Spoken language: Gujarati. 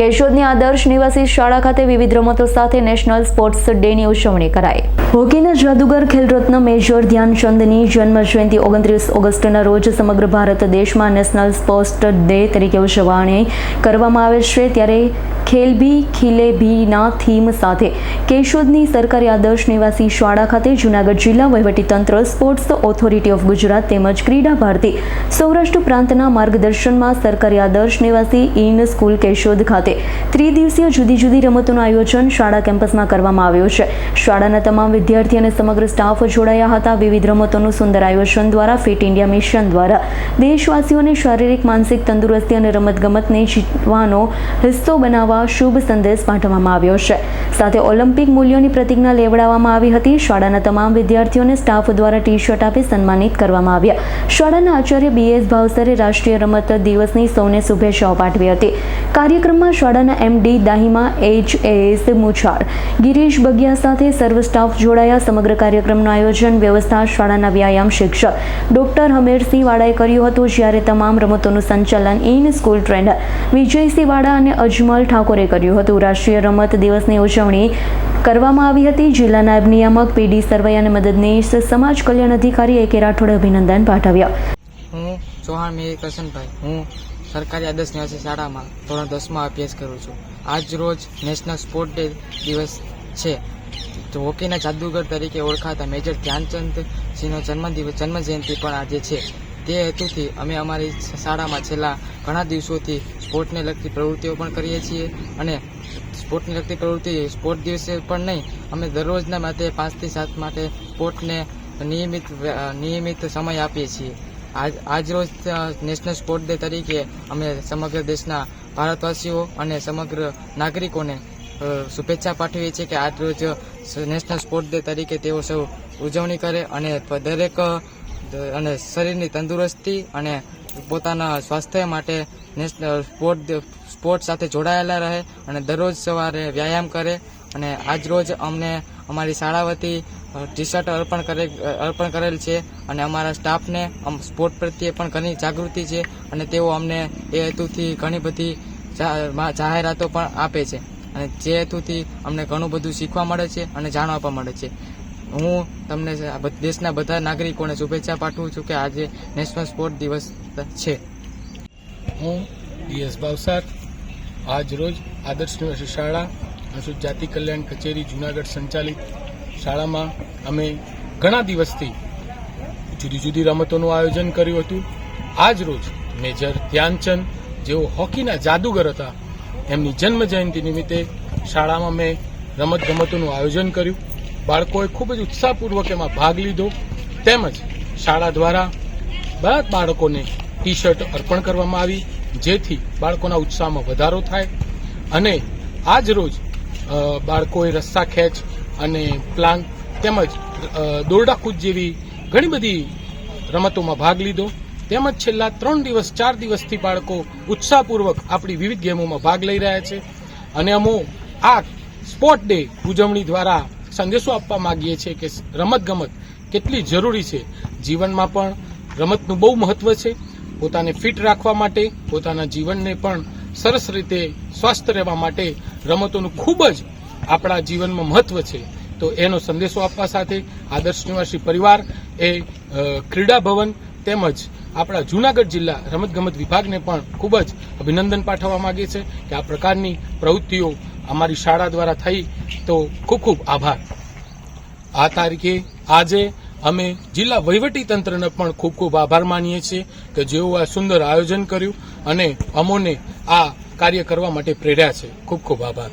કેશોદની આદર્શ નિવાસી શાળા ખાતે વિવિધ રમતો સાથે નેશનલ સ્પોર્ટ્સ ડેની ઉજવણી કરાઈ. હોકીના જાદુગર ખેલરત્ન મેજર ધ્યાનચંદની જન્મ જયંતિ ઓગણત્રીસ ઓગસ્ટના રોજ સમગ્ર ભારત દેશમાં નેશનલ સ્પોર્ટ્સ ડે તરીકે ઉજવણી કરવામાં આવે છે. ત્યારે ખેલ ભી, ખીલે ભીના થીમ સાથે કેશોદની સરકારી આદર્શ નિવાસી શાળા ખાતે જૂનાગઢ જિલ્લા વહીવટીતંત્ર સ્પોર્ટ્સ ઓથોરિટી ઓફ ગુજરાત તેમજ ક્રીડા ભારતી સૌરાષ્ટ્ર પ્રાંતના માર્ગદર્શનમાં સરકારી આદર્શ નિવાસી ઇન સ્કૂલ કેશોદ ખાતે ત્રિદિવસીય જુદી જુદી રમતોનું આયોજન શાળા કેમ્પસમાં કરવામાં આવ્યું છે. શાળાના તમામ વિદ્યાર્થી અને સમગ્ર સ્ટાફ જોડાયા હતા. વિવિધ રમતોનું સુંદર આયોજન દ્વારા ફિટ ઇન્ડિયા મિશન દ્વારા દેશવાસીઓને શારીરિક, માનસિક તંદુરસ્તી અને રમતગમતને જીતવાનો હિસ્સો બનાવવા શુભ સંદેશ પાઠવવામાં આવ્યો છે. સાથે ઓલિમ્પિક મૂલ્યોની પ્રતિજ્ઞા લેવડાવવામાં આવી હતી. શાળાના તમામ વિદ્યાર્થીઓને સ્ટાફ દ્વારા ટી શર્ટ આપી સન્માનિત કરવામાં આવ્યા. શાળાના આચાર્ય બીએસ ભાવસરે રાષ્ટ્રીય રમત દિવસની સૌને શુભેચ્છાઓ પાઠવી હતી. કાર્યક્રમમાં શાળાના MD Dahima H S Muchhal, Girish Bagiya સાથે સર્વ સ્ટાફ જોડાયા. સમગ્ર કાર્યક્રમનું આયોજન વ્યવસ્થા શાળાના વ્યાયામ શિક્ષક ડોક્ટર હમેરસિંહ વાળાએ કર્યું હતું, જ્યારે તમામ રમતોનું સંચાલન ઇન સ્કૂલ ટ્રેનર વિજયસિંહ વાળા અને અજમલ ઠાકોરે કર્યું હતું. રાષ્ટ્રીય રમત દિવસની ઉજવણી કરવામાં આવી હતી. જિલ્લા નાયબ નિયામક પીડી સરવૈ અને મદદનીશ સમાજ કલ્યાણ અધિકારી એ કે રાઠોડે અભિનંદન પાઠવ્યા. હું ચૌહાણ મેરી કરશનભાઈ હું સરકારી આદર્શ નિવાસી શાળામાં ધોરણ દસમાં અભ્યાસ કરું છું. આજ રોજ નેશનલ સ્પોર્ટ ડે દિવસ છે. તો હોકીના જાદુગર તરીકે ઓળખાતા મેજર ધ્યાનચંદ સિંહનો જન્મદિવસ જન્મજયંતિ પણ આજે છે. તે હેતુથી અમે અમારી શાળામાં છેલ્લા ઘણા દિવસોથી સ્પોર્ટને લગતી પ્રવૃત્તિઓ પણ કરીએ છીએ અને સ્પોર્ટને લગતી પ્રવૃત્તિ સ્પોર્ટ દિવસે પણ નહીં, અમે દરરોજના માટે પાંચથી સાત માટે સ્પોર્ટને નિયમિત નિયમિત સમય આપીએ છીએ. આજ અ, નેશનલ સ્પોર્ટ ડે તરીકે અમે સમગ્ર દેશના ભારતવાસીઓ અને સમગ્ર નાગરિકોને શુભેચ્છા પાઠવીએ છીએ કે આજ રોજ નેશનલ સ્પોર્ટ ડે તરીકે તેઓ સૌ ઉજવણી કરે અને દરેક અને શરીરની તંદુરસ્તી અને પોતાના સ્વાસ્થ્ય માટે નેશનલ સ્પોર્ટ સ્પોર્ટ સાથે જોડાયેલા રહે અને દરરોજ સવારે વ્યાયામ કરે. અને આજ રોજ અમને અમારી શાળા વતી ટી શર્ટ અર્પણ કરે અર્પણ કરેલ છે અને અમારા સ્ટાફને આમ સ્પોર્ટ પ્રત્યે પણ ઘણી જાગૃતિ છે અને તેઓ અમને એ હેતુથી ઘણી બધી જાહેરાતો પણ આપે છે. અને જે હેતુથી અમને ઘણું બધું શીખવા મળે છે અને જાણવા પણ મળે છે. હું તમને દેશના બધા નાગરિકોને શુભેચ્છા પાઠવું છું કે આજે નેશનલ સ્પોર્ટ દિવસ છે. હું ડીએસ ભાવસાર. આજ રોજ આદર્શ શાળા અનુસૂચિત જાતિ કલ્યાણ કચેરી જુનાગઢ સંચાલિત શાળામાં અમે ઘણા દિવસથી જુદી જુદી રમતોનું આયોજન કર્યું હતું. આજ રોજ મેજર ધ્યાનચંદ, જેઓ હોકીના જાદુગર હતા, એમની જન્મ જયંતિ નિમિત્તે શાળામાં મેં રમત ગમતોનું આયોજન કર્યું. બાળકોએ ખૂબ જ ઉત્સાહપૂર્વક એમાં ભાગ લીધો. તેમજ શાળા દ્વારા બધા બાળકોને ટી શર્ટ અર્પણ કરવામાં આવી, જેથી બાળકોના ઉત્સાહમાં વધારો થાય. અને આજ રોજ બાળકોએ રસ્સા ખેંચ અને પ્લાન તેમજ દોરડા કૂદ જેવી ઘણી બધી રમતોમાં ભાગ લીધો. તેમજ છેલ્લા ત્રણ દિવસ, ચાર દિવસથી બાળકો ઉત્સાહપૂર્વક આપણી વિવિધ ગેમોમાં ભાગ લઈ રહ્યા છે. અને અમો આ સ્પોર્ટ ડે ઉજવણી દ્વારા સંદેશો આપવા માગીએ છીએ કે રમત ગમત કેટલી જરૂરી છે. જીવનમાં પણ રમતનું બહુ મહત્વ છે. પોતાને ફિટ રાખવા માટે, પોતાના જીવનને પણ સરસ રીતે સ્વસ્થ રહેવા માટે રમતોનું ખૂબ જ આપણા જીવનમાં મહત્વ છે, તો એનો સંદેશો આપવા સાથે આદર્શ નિવાસી પરિવાર એ ક્રીડા ભવન તેમજ આપણા જૂનાગઢ જિલ્લા રમતગમત વિભાગને પણ ખૂબ જ અભિનંદન પાઠવવા માંગે છે કે આ પ્રકારની પ્રવૃત્તિઓ અમારી શાળા દ્વારા થઈ, તો ખૂબ ખૂબ આભાર. આ તારીખે આજે અમે જિલ્લા વહીવટી તંત્રને પણ ખૂબ ખૂબ આભાર માનીએ છીએ કે જેઓ આ સુંદર આયોજન કર્યું અને અમોને આ કાર્ય કરવા માટે પ્રેર્યા છે. ખૂબ ખૂબ આભાર.